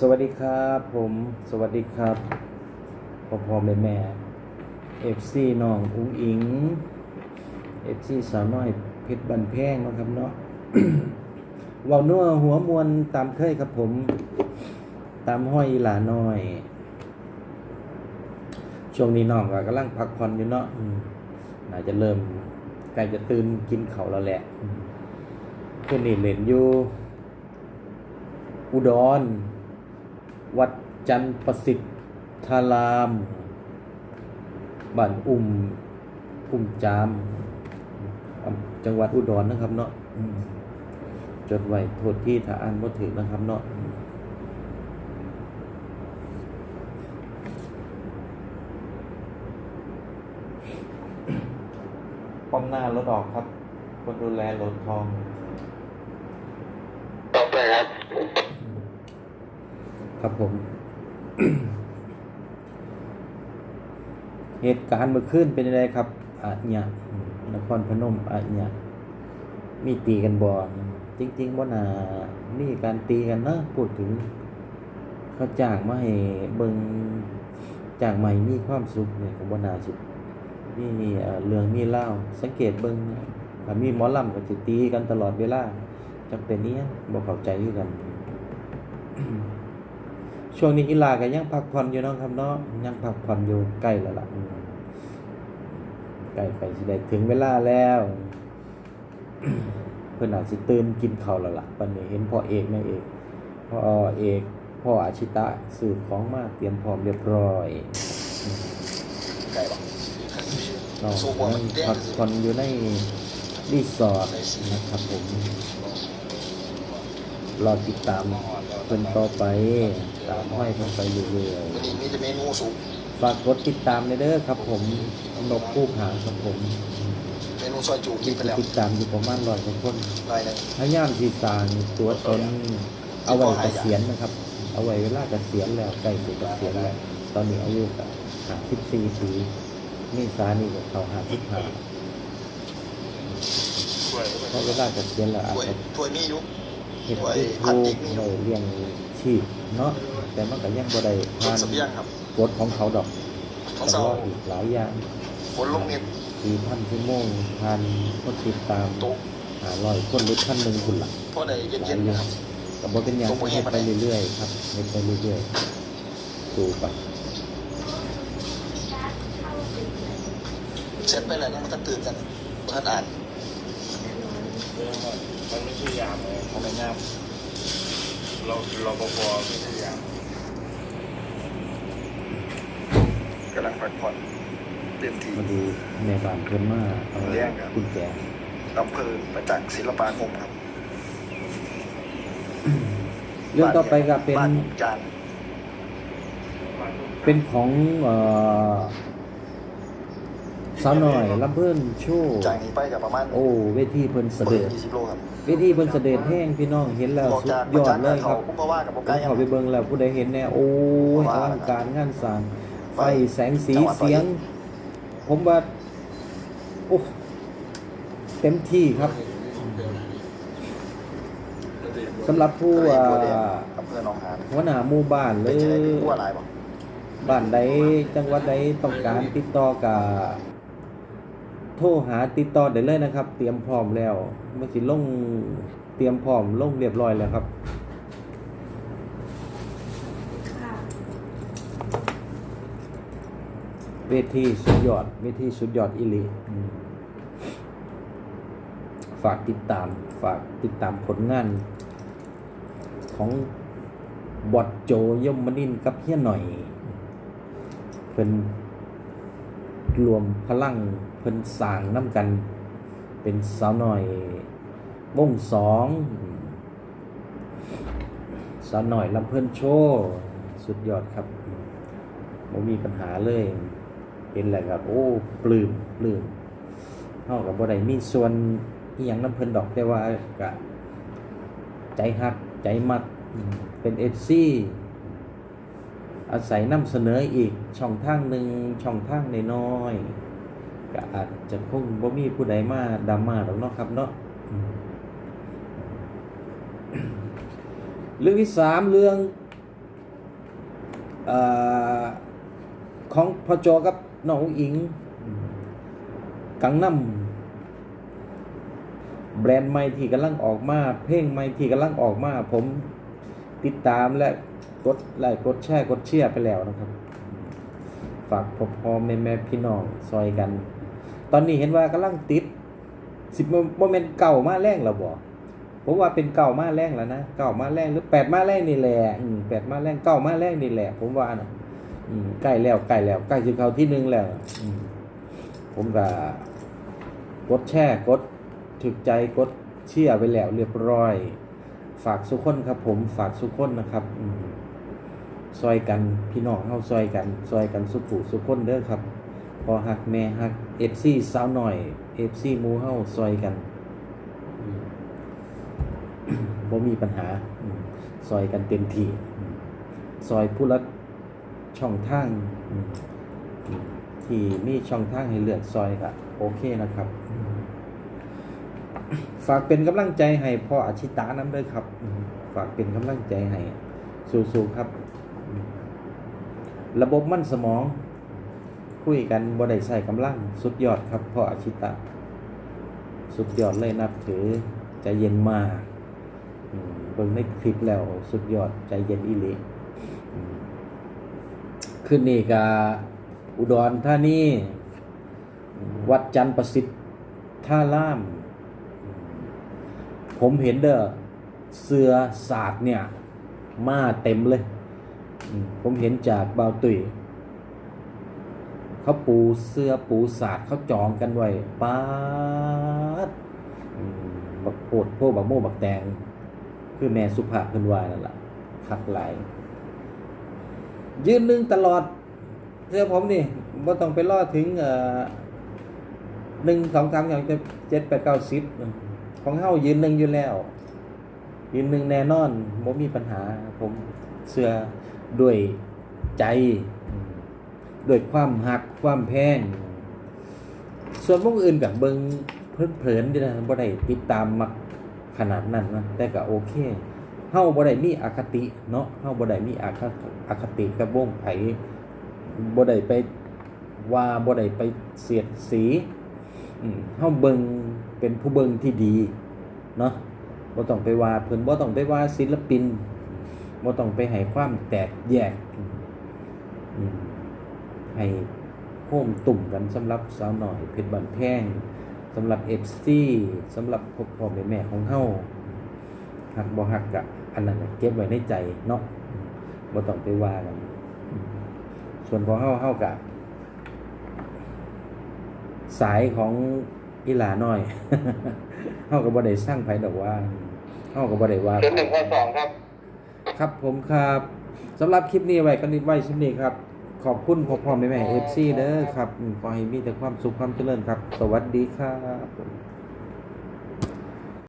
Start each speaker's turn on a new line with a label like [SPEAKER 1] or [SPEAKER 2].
[SPEAKER 1] สวัสดีครับผมสวัสดีครับพ่อพ่อแม่แม่เอฟซีน้องอุ้งอิงเอฟซีสาวน้อยเพชรบันแพงนะครับเนาะว้านัวหัวมวนตามเคยครับผม ตามห้อยหลาน้อย ช่วงนี้น้องก็กำลังพักผ่อนอยู่เนาะอืมน่าจะเริ่มใกล้จะตื่นกินเขาแล้วแหละอืมคืนนี้เล่นอยู่อุดร วัดจันประสิทธารามบ้านอุ่มอุ่มจาม จังหวัดอุดรนะครับเนาะจดไว้โทษที่ถ้าอ่านบ่ถึงนะครับเนาะป้อมหน้ารถออกครับ คนดูแลรถทอง
[SPEAKER 2] ต่อไปครับ
[SPEAKER 1] ครับผม เหตุการณ์เมื่อคืนเป็นยังไงครับอะเนี่ยนครพนมอะเนี่ยมีตีกันบ่อจริงๆบ่นามีการตีกันนะพูดถึง เขาจ้างมาให้เบิงจ้างใหม่มีความสุขเนี่ยก็บ่นาสิมีเอ่เรื่องมีเล่าสังเกตเบิงมีหมอลำก็สิตีกันตลอดเวลาจักเป็นนี้บ่เข้าใจคือกัน ช่วงนี้อีลาก็ยังพักผ่อนอยู่เนาะครับเนาะยังพักผ่อนอยู่ใกล้แล้วล่ะใกล้ไปสิได้ถึงเวลาแล้ว เพิ่อนอาจสิตื่นกินข้าวแล้วล่ะปันนี้เห็นพ่อเอกแม่เอกพ่อเอกพ่ออาชิตะซื้อของมาเตรียมพร้อมเรียบร้อย
[SPEAKER 2] ไก่บัก
[SPEAKER 1] น้อง
[SPEAKER 2] สู้บ่มันเด้ง
[SPEAKER 1] พักผ่อนอยู่ในรีสอร์ทนะครับผมรอติดตาม เพิ่นต่อไปตามห้อยเพิ่นไปเรื่อย
[SPEAKER 2] วันนี้มีแต่เมนูสุก
[SPEAKER 1] ๆฝากกดติดตามในเด้อครับ ผมนกคู่หางครับผม
[SPEAKER 2] เมนูซอยจูกินไปแล้ว
[SPEAKER 1] ติดตามอยู่ประมาณร้อยกว่าคน
[SPEAKER 2] รายหนึง
[SPEAKER 1] พยายามที่สร้างตัวตนเอาไว้เกษียณนะครับ เอาไว้เวลาเกษียณแล้วใกล้จะเกษียณแล้วตอนนี้อายุก็ห้าสิบสี่ปีมีสานี่ก็เข้าห้าสิบห้าเพราะเวลาเกษียณแล้วอาจ
[SPEAKER 2] ถ้วย
[SPEAKER 1] จะ
[SPEAKER 2] ถ้วยมีอยู่
[SPEAKER 1] เห็น
[SPEAKER 2] ถ้วย
[SPEAKER 1] ที่
[SPEAKER 2] พลา
[SPEAKER 1] ทู
[SPEAKER 2] สติกมีอยู่
[SPEAKER 1] เลยเลี้ยงชีพเนาะแต่มันก็ยังบ่ได้
[SPEAKER 2] ร
[SPEAKER 1] ผ่า
[SPEAKER 2] ถ
[SPEAKER 1] น
[SPEAKER 2] เสบียงครับ
[SPEAKER 1] กฎของเขาดอก
[SPEAKER 2] ของ
[SPEAKER 1] แต่
[SPEAKER 2] เสา
[SPEAKER 1] ว่าอีกหลายอย่าง
[SPEAKER 2] ฝนลงเม็ด
[SPEAKER 1] สี่พันชั่วโมงพันคนติดตาม
[SPEAKER 2] โต๊ะ
[SPEAKER 1] หาร้อยคนหรือพันหนึ่งคุณล่ะ
[SPEAKER 2] พอได้
[SPEAKER 1] หลา
[SPEAKER 2] เย็
[SPEAKER 1] ย
[SPEAKER 2] นๆ
[SPEAKER 1] เรื่อ
[SPEAKER 2] นะค
[SPEAKER 1] ง
[SPEAKER 2] รับ
[SPEAKER 1] กับบ่เป็นอย่าง
[SPEAKER 2] ตรงบ่
[SPEAKER 1] ก็
[SPEAKER 2] เฮ็
[SPEAKER 1] ให้
[SPEAKER 2] ด
[SPEAKER 1] ไป
[SPEAKER 2] ปานใด
[SPEAKER 1] เรื่อยๆครับให้ไปเรื่อยๆสู่ไป
[SPEAKER 2] เสร็จไปแล้วยังบ่ทันตื่นกันบ่ทันอ่าน
[SPEAKER 3] มันไม่ใช่ยามเลย
[SPEAKER 2] บ่แม่นยาม
[SPEAKER 3] เราเราปภไม่ใช่ยาม
[SPEAKER 2] กำลังพักผ่อนเต็มที่
[SPEAKER 1] มาดูในบ้านเพิ่นมาเอา
[SPEAKER 2] เลี้ยงครับ
[SPEAKER 1] กุญแจ
[SPEAKER 2] อำเภอประจักษ์ศิลปาคมครับ
[SPEAKER 1] เรื่องต่อไปก็เป็น
[SPEAKER 2] บ้านจาน
[SPEAKER 1] เป็นของเอ่อสาวน้อยลำเพิ่นโชว์
[SPEAKER 2] จากนี้ไปก็ประมาณ
[SPEAKER 1] โอ้เวทีเพิ่นเสด็จ
[SPEAKER 2] 20โลครับ
[SPEAKER 1] เวทีเพิ่นเสด็จแห้งพี่น้องเห็นแล้ว
[SPEAKER 2] ออก
[SPEAKER 1] สุด
[SPEAKER 2] จาก
[SPEAKER 1] ยอดเลยครับ
[SPEAKER 2] ผมก็ว่ากับผม
[SPEAKER 1] ผ
[SPEAKER 2] ใกล้
[SPEAKER 1] มเข้าไปเบิ่งแล้วผู้ใดเห็นแน่โอ้ยอลังการงานสร้างไฟแสงสีเสียง ผมว่าโอ้เต็มที่ครับสำหรับผู้อ่า
[SPEAKER 2] อำเภอหนองหาน
[SPEAKER 1] หัวหน้าหมู่บ้านเล
[SPEAKER 2] เป็น
[SPEAKER 1] ย
[SPEAKER 2] ยังไงมีผู้อะไรบ่
[SPEAKER 1] บ้านใดจังหวัดใดต้องการติดต่อกับ โทรหาติดต่อได้เลยนะครับ เตรียมพร้อมแล้วเมื่อสิลงเตรียมพร้อมลงเรียบร้อยแล้วครับเวทีสุดยอดเวทีสุดยอดอีหลีอืมฝากติดตาม ฝากติดตามผลงาน ของบอดโจยมมนินทร์กับเฮียหน่อย เป็นรวมพลังเพิ่นสร้างน้ำกัน เป็นสาวหน่อยวงสองสาวหน่อยลำเพิ่นโชว์สุดยอดครับไม่มีปัญหาเลย เห็นแล้วครับ โอ้ปลื้มปลื้มเฮากับบ่ได้มีส่วนอีหยังน้ำเพิ่นดอกแต่ว่ากะใจฮักใจมักเป็นเอซีอาศัยนำเสนออีกช่องทางหนึ่งช่องทางน้อยๆ ก็อาจจะคงบ่มีผู้ใดมาดราม่าหรอกเนาะครับเนาะเรื่องที่สามเรื่องอของพอโจกับน้องอิง กังนำแบรนด์ใหม่ที่กำลังออกมา เพลงใหม่ที่กำลังออกมา ผมติดตามและกดไลค์กดแชร์กดเชียร์ไปแล้วนะครับ ฝากพ่อพ่อแม่แม่พี่น้องซอยกัน ตอนนี้เห็นว่ากำลังติดสิบโมเมนต์เก่ามาแรงแล้วบ่ผมว่าเป็นเก่ามาแรงแล้วนะเก่ามาแรงหรือแปดมาแรงนี่แหละแปดมาแรงเก้ามาแรงนี่แหละ ผมว่านะอืใกล้แล้วใกล้แล้วใกล้จะเข้าที่หนึ่งแล้วอืผมก็กดแชร์กดถึกใจกดเชียร์ไปแล้วเรียบร้อย ฝากสุขคนครับผมฝากสุขคนนะครับอืซอยกันพี่น้องเฮาซอยกันซอยกันสุขุสุขคนเด้อครับ พอหักแม่หักเอฟซีสาวหน่อยเอฟซีมูเฮาซอยกันอืมบ่มีปัญหาซอยกันเต็มที่ซอยผู้ละช่องทางที่มีช่องทางให้เลือกซอยก็โอเคนะครับ ฝากเป็นกำลังใจให้พ่ออาชิตาน้ำด้วยครับ ฝากเป็นกำลังใจให้สู้ๆครับ ระบบมั่นสมอง คุยกันบ่ได้ใส่กำลังสุดยอดครับพ่ออาชิตะ สุดยอดเลยนับถือใจเย็นมากเบิ่งในคลิปแล้วสุดยอดใจเย็นอีหลีขึ้นนี่กาอุดรธานีวัดจันทร์ประสิทธิ์ท่าล่าม ผมเห็นเด้อเสือศาสตร์เนี่ย มาเต็มเลย ผมเห็นจากเบาตุย เขาปูเสื้อปูสาดเขาจองกันไว้ป๊าดบักโพดพวกบักโม่บักแตง คือแม่สุภาพเพิ่นว่านั่นแหละคักไหลยืนหนึ่งตลอดเสื้อผมนี่บ่ต้องไปรอถึงเอ่อหนึ่งสองสามอย่างจะเจ็ดแปดเก้าสิบของเฮายืนหนึ่งอยู่แล้ว ยืนหนึ่งแน่นอนบ่มีปัญหาผมเสื้อด้วยใจ อืมด้วยความหักความแพง ส่วนพวกอื่นกับเบิงเพลินดีนะบ่ได้ติดตามมักขนาดนั้นนะแต่ก็โอเคเฮาบ่ได้มีอคติเนาะเฮาบ่ได้มีอคอคติกับวงไผบ่ได้ไปว่าบ่ได้ไปเสียดสีอืมเฮาเบิงเป็นผู้เบิงที่ดีเนาะบ่ต้องไปว่าเพิ่นบ่ต้องไปว่าศิลปินบ่ต้องไปให้ความแตกแยก อืม ให้โฮมตุ่มกันสำหรับสาวหน่อยเพชรบันแพงสำหรับเอฟซีสำหรับพ่อพ่อแม่แม่ของเฮาหักบ่หักกะอันนั้นน่ะเก็บไว้ในใจเนาะบ่ต้องไปว่ากันอืมส่วนของเฮาเฮากะสายของอีหลาน้อยเฮาก็บ่ได้สร้างไผดอกว่าเฮาก็บ่ได้ว่า
[SPEAKER 2] ศูนย์หนึ่งข้อสองครับ
[SPEAKER 1] ครับผมครับสำหรับคลิปนี้ไว้กันนิดไว้ชิ้นนี้ครับ ขอบคุณพ่อพ่อแม่แม่เอฟซีเด้อครับอืมขอให้มีแต่ความสุขความเจริญครับ สวัสดีครับ